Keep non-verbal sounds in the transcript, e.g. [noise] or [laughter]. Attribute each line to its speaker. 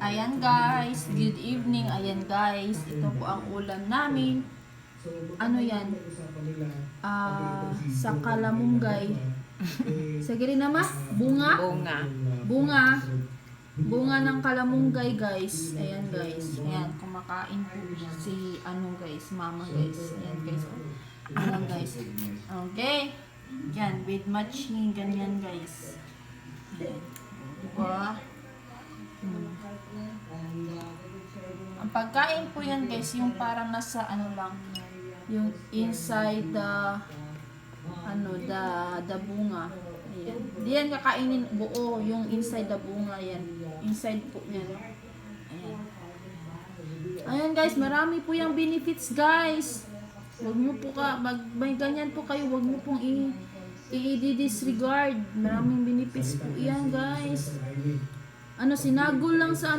Speaker 1: Ayan guys, good evening. Ayan guys, ito po ang ulam namin. Ano yan? Ah, sa kalamunggay. [laughs] Sige rin naman, bunga.
Speaker 2: Bunga.
Speaker 1: Bunga. Bunga ng kalamunggay guys. Ayan guys. Ayan, kumakain po si ano guys, mama guys. Ayan guys. Ayan guys. Okay. Yan, with matching, ganyan guys. Pagkain po yan guys, yung parang nasa ano lang, yung inside the ano, the, the bunga. Ayan. Di yan kakainin buo, yung inside the bunga yan. Inside po yan. Ayan. Ayan guys, marami po yung benefits guys. Huwag mo po ka, mag, may ganyan po kayo, huwag mo pong i, i-disregard. Maraming benefits po yan guys. Ano, sinagol lang sa